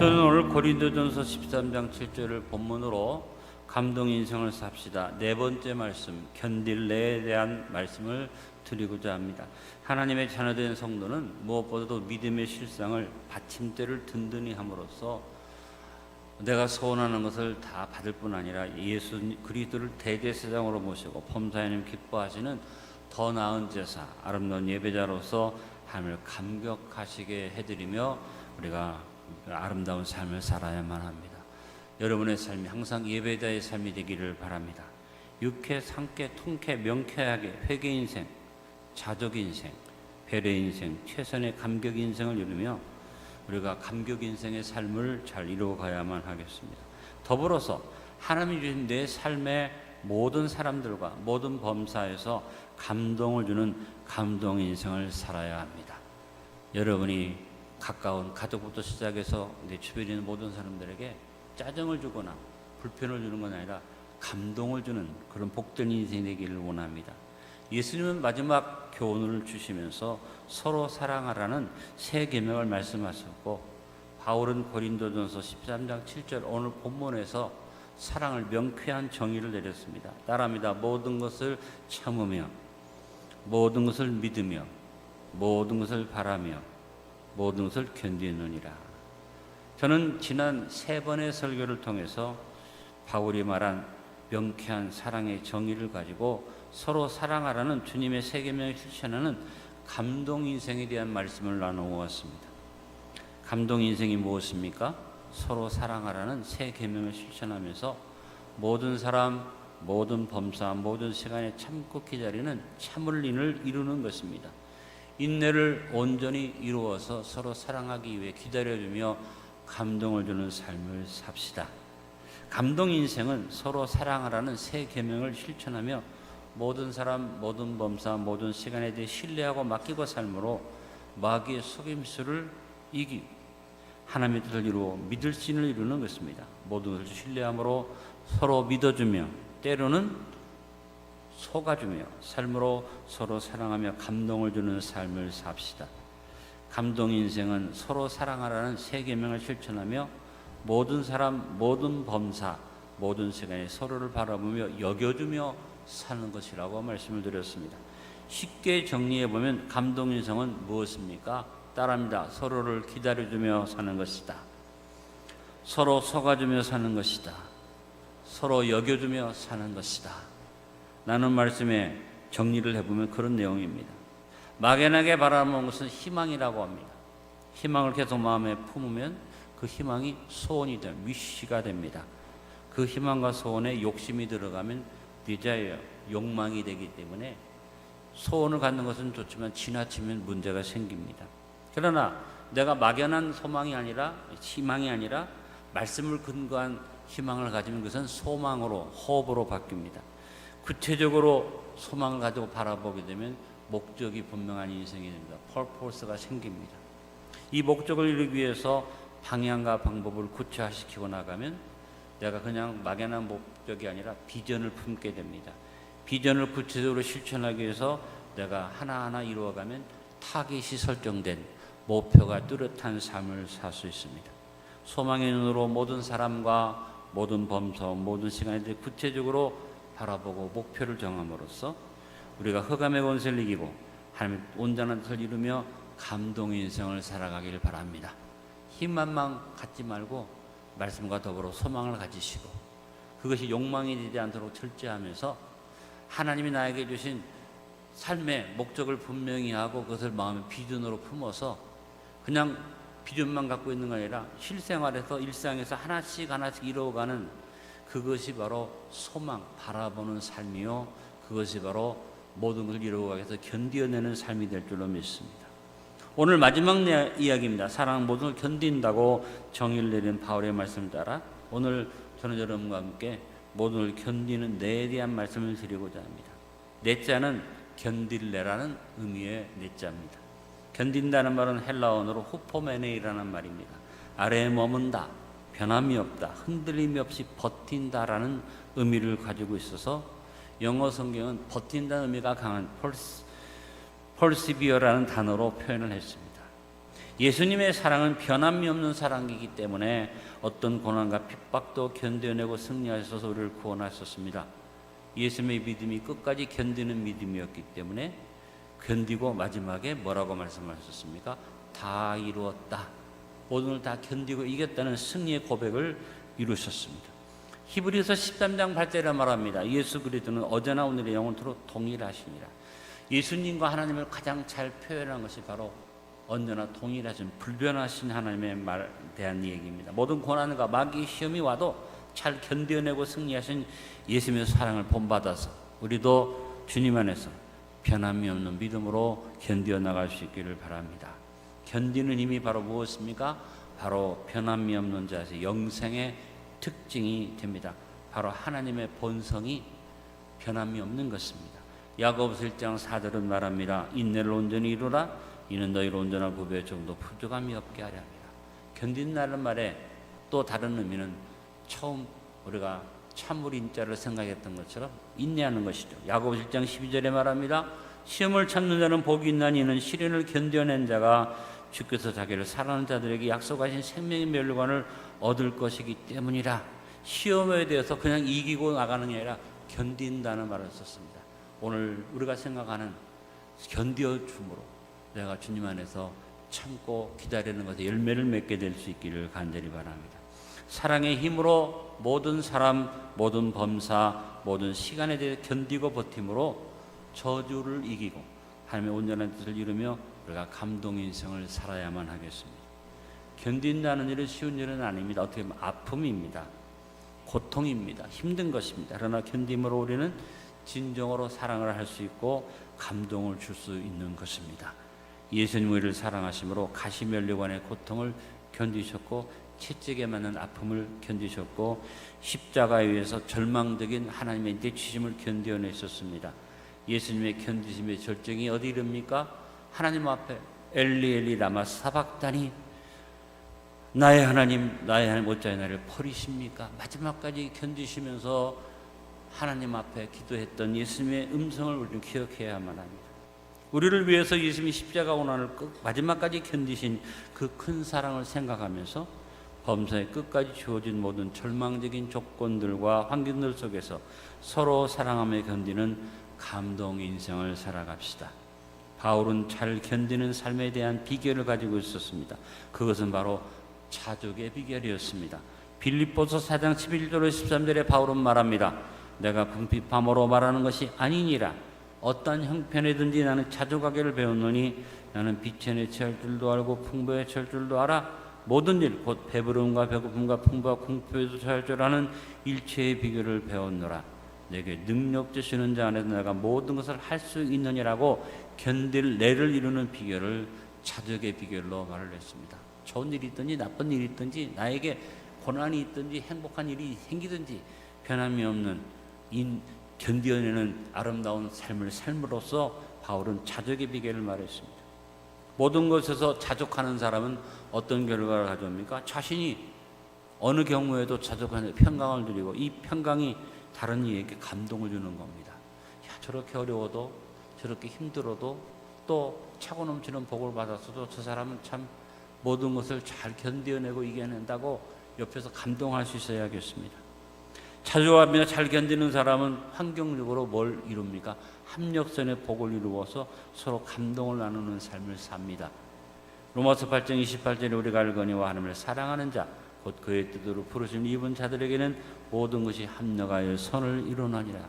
저는 오늘 고린도전서 13장 7절을 본문으로 감동 인생을 삽시다. 네 번째 말씀 견딜래에 대한 말씀을 드리고자 합니다. 하나님의 자녀된 성도는 무엇보다도 믿음의 실상을 받침대를 든든히 함으로써 내가 소원하는 것을 다 받을 뿐 아니라 예수 그리스도를 대제사장으로 모시고 범사님 기뻐하시는 더 나은 제사 아름다운 예배자로서 하나님을 감격하시게 해드리며 우리가 아름다운 삶을 살아야만 합니다. 여러분의 삶이 항상 예배자의 삶이 되기를 바랍니다. 육회, 상쾌, 통쾌, 명쾌하게 회개 인생, 자족 인생, 배려 인생, 최선의 감격 인생을 이루며 우리가 감격 인생의 삶을 잘 이루어가야만 하겠습니다. 더불어서 하나님이 주신 내 삶의 모든 사람들과 모든 범사에서 감동을 주는 감동 인생을 살아야 합니다. 여러분이 가까운 가족부터 시작해서 내 주변에 있는 모든 사람들에게 짜증을 주거나 불편을 주는 건 아니라 감동을 주는 그런 복된 인생이 되기를 원합니다. 예수님은 마지막 교훈을 주시면서 서로 사랑하라는 세 계명을 말씀하셨고 바울은 고린도전서 13장 7절 오늘 본문에서 사랑을 명쾌한 정의를 내렸습니다. 따라합니다. 모든 것을 참으며 모든 것을 믿으며 모든 것을 바라며 모든 것을 견디느니라. 저는 지난 세 번의 설교를 통해서 바울이 말한 명쾌한 사랑의 정의를 가지고 서로 사랑하라는 주님의 세 계명을 실천하는 감동 인생에 대한 말씀을 나누어 왔습니다. 감동 인생이 무엇입니까? 서로 사랑하라는 세 계명을 실천하면서 모든 사람, 모든 범사, 모든 시간에 참고 기다리는 참을린을 이루는 것입니다. 인내를 온전히 이루어서 서로 사랑하기 위해 기다려주며 감동을 주는 삶을 삽시다. 감동 인생은 서로 사랑하라는 세 계명을 실천하며 모든 사람, 모든 범사, 모든 시간에 대해 신뢰하고 맡기고 삶으로 마귀의 속임수를 이기 하나님의 뜻을 이루어 믿을 신을 이루는 것입니다. 모든 것을 신뢰함으로 서로 믿어주며 때로는 속아주며 삶으로 서로 사랑하며 감동을 주는 삶을 삽시다. 감동 인생은 서로 사랑하라는 세 계명을 실천하며 모든 사람, 모든 범사, 모든 시간에 서로를 바라보며 여겨주며 사는 것이라고 말씀을 드렸습니다. 쉽게 정리해 보면 감동 인생은 무엇입니까? 따라합니다. 서로를 기다려주며 사는 것이다. 서로 속아주며 사는 것이다. 서로 여겨주며 사는 것이다. 나는 말씀에 정리를 해보면 그런 내용입니다. 막연하게 바라보는 것은 희망이라고 합니다. 희망을 계속 마음에 품으면 그 희망이 소원이 돼, 위시가 됩니다. 그 희망과 소원에 욕심이 들어가면 디자이어, 욕망이 되기 때문에 소원을 갖는 것은 좋지만 지나치면 문제가 생깁니다. 그러나 내가 막연한 소망이 아니라 희망이 아니라 말씀을 근거한 희망을 가지면 그것은 소망으로 호흡으로 바뀝니다. 구체적으로 소망을 가지고 바라보게 되면 목적이 분명한 인생이 됩니다. 펄포스가 생깁니다. 이 목적을 이루기 위해서 방향과 방법을 구체화시키고 나가면 내가 그냥 막연한 목적이 아니라 비전을 품게 됩니다. 비전을 구체적으로 실천하기 위해서 내가 하나하나 이루어가면 타깃이 설정된 목표가 뚜렷한 삶을 살 수 있습니다. 소망의 눈으로 모든 사람과 모든 범서, 모든 시간에 대해 구체적으로 바라보고 목표를 정함으로써 우리가 흑암의 권세를 이기고 하나님의 온전한 뜻을 이루며 감동 인생을 살아가길 바랍니다. 힘만만 갖지 말고 말씀과 더불어 소망을 가지시고 그것이 욕망이 되지 않도록 철저하면서 하나님이 나에게 주신 삶의 목적을 분명히 하고 그것을 마음의 비전으로 품어서 그냥 비전만 갖고 있는 게 아니라 실생활에서 일상에서 하나씩 하나씩 이루어가는 그것이 바로 소망 바라보는 삶이요 그것이 바로 모든 것을 이루어가기 위해서 견디어내는 삶이 될 줄로 믿습니다. 오늘 마지막 이야기입니다. 사랑 모든 걸 견딘다고 정의를 내린 바울의 말씀을 따라 오늘 저는 여러분과 함께 모든 걸 견디는 내에 대한 말씀을 드리고자 합니다. 내자는 견딜래라는 의미의 내자입니다. 견딘다는 말은 헬라어로 후포메네이라는 말입니다. 아래에 머문다, 변함이 없다, 흔들림이 없이 버틴다라는 의미를 가지고 있어서 영어 성경은 버틴다는 의미가 강한 펄스, 펄시비어라는 단어로 표현을 했습니다. 예수님의 사랑은 변함이 없는 사랑이기 때문에 어떤 고난과 핍박도 견뎌내고 승리하셔서 우리를 구원하셨습니다. 예수님의 믿음이 끝까지 견디는 믿음이었기 때문에 견디고 마지막에 뭐라고 말씀하셨습니까? 다 이루었다. 모든 걸 다 견디고 이겼다는 승리의 고백을 이루셨습니다. 히브리서 13장 8절에 말합니다. 예수 그리스도는 어제나 오늘의 영원토록 동일하시니라. 예수님과 하나님을 가장 잘 표현한 것이 바로 언제나 동일하신 불변하신 하나님의 말에 대한 얘기입니다. 모든 고난과 마귀 시험이 와도 잘 견뎌내고 승리하신 예수님의 사랑을 본받아서 우리도 주님 안에서 변함이 없는 믿음으로 견디어 나갈 수 있기를 바랍니다. 견디는 힘이 바로 무엇입니까? 바로 변함이 없는 자세 영생의 특징이 됩니다. 바로 하나님의 본성이 변함이 없는 것입니다. 야고보서 1장 4절은 말합니다. 인내를 온전히 이루라 이는 너희를 온전한 구별 정도 부족함이 없게 하려 합니다. 견딘다는 말에 또 다른 의미는 처음 우리가 참물 인자를 생각했던 것처럼 인내하는 것이죠. 야고보서 1장 12절에 말합니다. 시험을 참는 자는 복이 있나니 이는 시련을 견뎌낸 자가 주께서 자기를 사랑하는 자들에게 약속하신 생명의 멸관을 얻을 것이기 때문이라. 시험에 대해서 그냥 이기고 나가는 게 아니라 견딘다는 말을 썼습니다. 오늘 우리가 생각하는 견디어 줌으로 내가 주님 안에서 참고 기다리는 것에 열매를 맺게 될 수 있기를 간절히 바랍니다. 사랑의 힘으로 모든 사람, 모든 범사, 모든 시간에 대해 견디고 버팀으로 저주를 이기고 하나님의 온전한 뜻을 이루며 우리가 감동 인생을 살아야만 하겠습니다. 견딘다는 일은 쉬운 일은 아닙니다. 어떻게 보면 아픔입니다. 고통입니다. 힘든 것입니다. 그러나 견딤으로 우리는 진정으로 사랑을 할 수 있고 감동을 줄 수 있는 것입니다. 예수님 우리를 사랑하심으로 가시면류관의 고통을 견디셨고 채찍에 맞는 아픔을 견디셨고 십자가에 의해서 절망적인 하나님의 내치심을 견뎌내셨습니다. 예수님의 견디심의 절정이 어디 이릅니까? 하나님 앞에 엘리 엘리 라마 사박다니 나의 하나님 나의 하나님 어찌하여 나를 버리십니까? 마지막까지 견디시면서 하나님 앞에 기도했던 예수님의 음성을 우리는 기억해야만 합니다. 우리를 위해서 예수님이 십자가 고난을 끝 마지막까지 견디신 그 큰 사랑을 생각하면서 범사의 끝까지 주어진 모든 절망적인 조건들과 환경들 속에서 서로 사랑하며 견디는 감동 인생을 살아갑시다. 바울은 잘 견디는 삶에 대한 비결을 가지고 있었습니다. 그것은 바로 자족의 비결이었습니다. 빌립보서 4장 11절 13절에 바울은 말합니다. 내가 궁핍함으로 말하는 것이 아니니라. 어떤 형편이든지 나는 자족하기를 배웠노니 나는 비천에 처할 줄도 알고 풍부에 처할 줄도 알아. 모든 일, 곧 배부름과 배고픔과 풍부와 공포에도 처할 줄 아는 일체의 비결을 배웠노라. 내게 능력 주시는 자 안에서 내가 모든 것을 할 수 있느니라고 견딜 내를 이루는 비결을 자족의 비결로 말을 했습니다. 좋은 일이 있든지 나쁜 일이 있든지 나에게 고난이 있든지 행복한 일이 생기든지 변함이 없는 인 견뎌내는 아름다운 삶을 삶으로써 바울은 자족의 비결을 말했습니다. 모든 것에서 자족하는 사람은 어떤 결과를 가져옵니까? 자신이 어느 경우에도 자족하는 평강을 누리고 이 평강이 다른 이에게 감동을 주는 겁니다. 야, 저렇게 어려워도 저렇게 힘들어도 또 차고 넘치는 복을 받았어도 저 사람은 참 모든 것을 잘 견뎌내고 이겨낸다고 옆에서 감동할 수 있어야겠습니다. 자조하며 잘 견디는 사람은 환경적으로 뭘 이룹니까? 합력선의 복을 이루어서 서로 감동을 나누는 삶을 삽니다. 로마서 8장 28절에 우리가 알거니와 하나님을 사랑하는 자, 곧 그의 뜻으로 부르심 입은 자들에게는 모든 것이 합력하여 선을 이루나니라.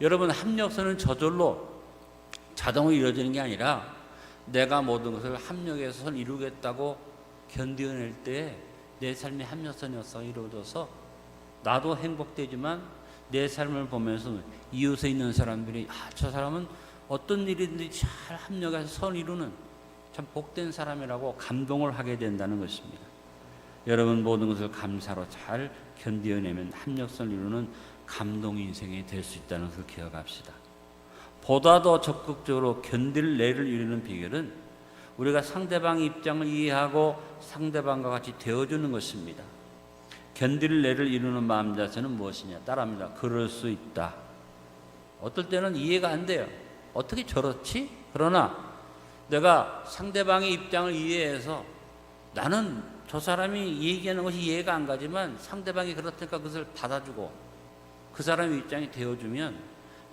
여러분 합력선은 저절로 자동으로 이루어지는 게 아니라 내가 모든 것을 합력해서 선 이루겠다고 견뎌낼 때 내 삶의 합력선이어서 이루어져서 나도 행복되지만 내 삶을 보면서 이웃에 있는 사람들이 아, 저 사람은 어떤 일이든지 잘 합력해서 선 이루는 참 복된 사람이라고 감동을 하게 된다는 것입니다. 여러분 모든 것을 감사로 잘 견뎌내면 합력선을 이루는 감동 인생이 될 수 있다는 것을 기억합시다. 보다 더 적극적으로 견딜 내를 이루는 비결은 우리가 상대방 입장을 이해하고 상대방과 같이 되어주는 것입니다. 견딜 내를 이루는 마음 자세는 무엇이냐? 따라합니다. 그럴 수 있다. 어떨 때는 이해가 안 돼요. 어떻게 저렇지? 그러나 내가 상대방의 입장을 이해해서 나는 저 사람이 얘기하는 것이 이해가 안 가지만 상대방이 그렇다니까 그것을 받아주고 그 사람의 입장이 되어주면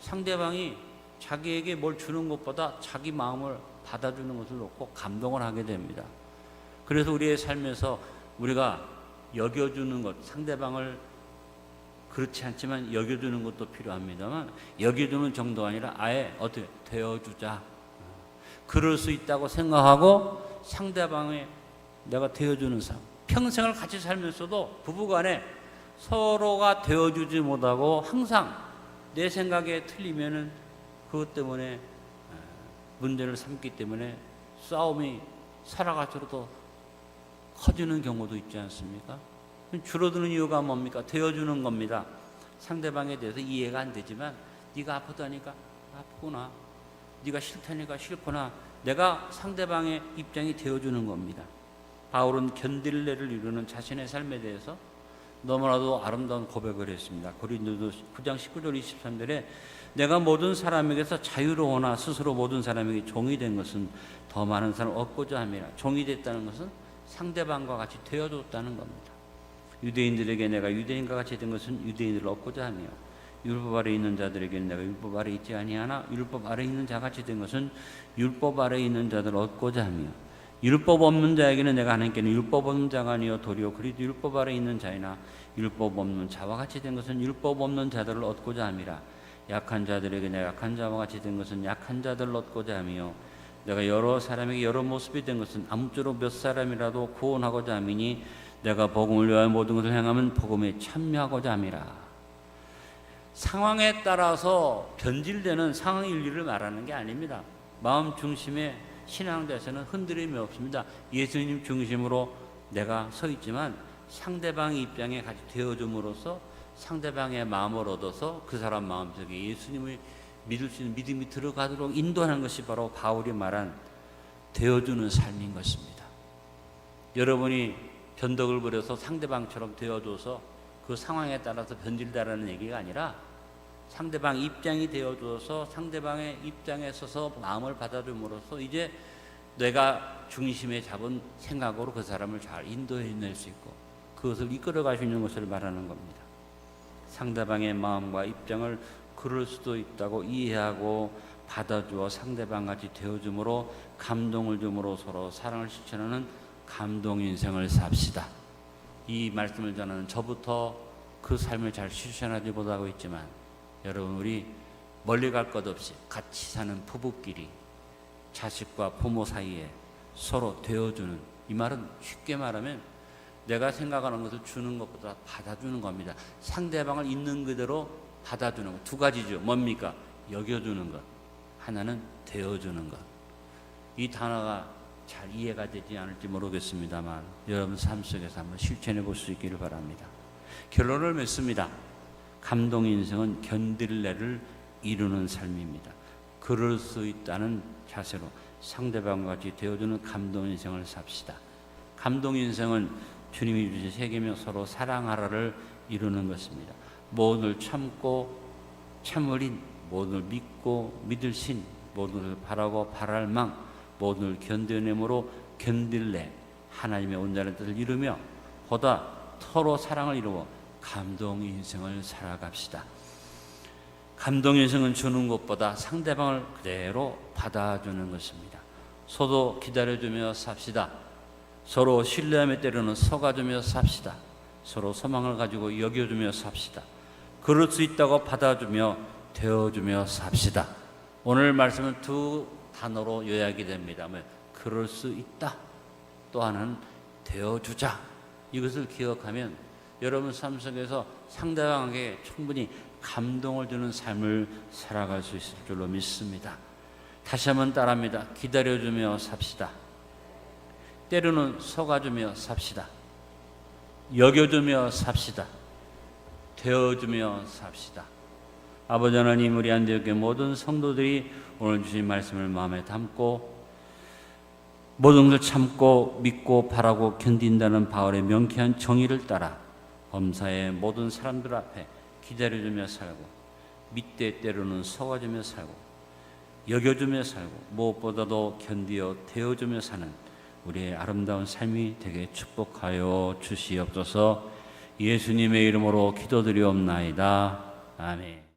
상대방이 자기에게 뭘 주는 것보다 자기 마음을 받아주는 것을 놓고 감동을 하게 됩니다. 그래서 우리의 삶에서 우리가 여겨주는 것, 상대방을 그렇지 않지만 여겨주는 것도 필요합니다만 여겨주는 정도가 아니라 아예 어떻게 되어주자. 그럴 수 있다고 생각하고 상대방의 내가 되어주는 삶. 평생을 같이 살면서도 부부간에 서로가 되어주지 못하고 항상 내 생각에 틀리면은 그것 때문에 어, 문제를 삼기 때문에 싸움이 살아갈수록 더 커지는 경우도 있지 않습니까? 줄어드는 이유가 뭡니까? 되어주는 겁니다. 상대방에 대해서 이해가 안 되지만 네가 아프다니까 아프구나. 네가 싫다니까 싫구나. 내가 상대방의 입장이 되어주는 겁니다. 바울은 견딜래를 이루는 자신의 삶에 대해서 너무나도 아름다운 고백을 했습니다. 고린도서 9장 19절 23절에 내가 모든 사람에게서 자유로우나 스스로 모든 사람에게 종이 된 것은 더 많은 사람을 얻고자 함이라. 종이 됐다는 것은 상대방과 같이 되어줬다는 겁니다. 유대인들에게 내가 유대인과 같이 된 것은 유대인들을 얻고자 하며 율법 아래 있는 자들에게는 내가 율법 아래 있지 아니하나 율법 아래 있는 자같이 된 것은 율법 아래 있는 자들을 얻고자 하며 율법 없는 자에게는 내가 하나님께는 율법 없는 자가 아니요 도리어 그리도 율법 아래 있는 자이나 율법 없는 자와 같이 된 것은 율법 없는 자들을 얻고자 함이라. 약한 자들에게 내가 약한 자와 같이 된 것은 약한 자들을 얻고자 하며 내가 여러 사람에게 여러 모습이 된 것은 아무쪼록 몇 사람이라도 구원하고자 함이니 내가 복음을 위하여 모든 것을 행하면 복음에 참여하고자 함이라. 상황에 따라서 변질되는 상황 일리를 말하는 게 아닙니다. 마음 중심의 신앙대에서는 흔들림이 없습니다. 예수님 중심으로 내가 서 있지만 상대방의 입장에 같이 되어줌으로써 상대방의 마음을 얻어서 그 사람 마음속에 예수님을 믿을 수 있는 믿음이 들어가도록 인도하는 것이 바로 바울이 말한 되어주는 삶인 것입니다. 여러분이 변덕을 부려서 상대방처럼 되어줘서 그 상황에 따라서 변질다라는 얘기가 아니라 상대방 입장이 되어줘서 상대방의 입장에 서서 마음을 받아줌으로써 이제 내가 중심에 잡은 생각으로 그 사람을 잘 인도해낼 수 있고 그것을 이끌어 갈 수 있는 것을 말하는 겁니다. 상대방의 마음과 입장을 그럴 수도 있다고 이해하고 받아주어 상대방같이 되어줌으로 감동을 줌으로 서로 사랑을 실천하는 감동 인생을 삽시다. 이 말씀을 전하는 저부터 그 삶을 잘 실천하지 못하고 있지만 여러분 우리 멀리 갈 것 없이 같이 사는 부부끼리 자식과 부모 사이에 서로 되어주는 이 말은 쉽게 말하면 내가 생각하는 것을 주는 것보다 받아주는 겁니다. 상대방을 있는 그대로 받아주는 것. 두 가지죠. 뭡니까? 여겨주는 것. 하나는 되어주는 것. 이 단어가 잘 이해가 되지 않을지 모르겠습니다만 여러분 삶 속에서 한번 실천해 볼 수 있기를 바랍니다. 결론을 맺습니다. 감동 인생은 견딜래를 이루는 삶입니다. 그럴 수 있다는 자세로 상대방과 같이 되어주는 감동 인생을 삽시다. 감동 인생은 주님이 주신 세 계명 서로 사랑하라를 이루는 것입니다. 모든 참고 참을인, 모든 믿고 믿을 신, 모든 바라고 바랄 망, 모든 견뎌내므로 견딜래 하나님의 온전한 뜻을 이루며 보다 서로 사랑을 이루고 감동 인생을 살아갑시다. 감동 인생은 주는 것보다 상대방을 그대로 받아주는 것입니다. 서로 기다려주며 삽시다. 서로 신뢰함에 때로는 서가주며 삽시다. 서로 소망을 가지고 여겨주며 삽시다. 그럴 수 있다고 받아주며 되어주며 삽시다. 오늘 말씀은 두 단어로 요약이 됩니다. 뭐, 그럴 수 있다. 또 하나는 되어주자. 이것을 기억하면 여러분 삶 속에서 상대방에게 충분히 감동을 주는 삶을 살아갈 수 있을 줄로 믿습니다. 다시 한번 따라합니다. 기다려주며 삽시다. 때로는 속아주며 삽시다. 여겨주며 삽시다. 되어주며 삽시다. 아버지 하나님 우리 안디옥의 모든 성도들이 오늘 주신 말씀을 마음에 담고 모든 걸 참고 믿고 바라고 견딘다는 바울의 명쾌한 정의를 따라 범사의 모든 사람들 앞에 기다려주며 살고 밑대 때로는 서가주며 살고 여겨주며 살고 무엇보다도 견디어 되어주며 사는 우리의 아름다운 삶이 되게 축복하여 주시옵소서 예수님의 이름으로 기도드리옵나이다. 아멘.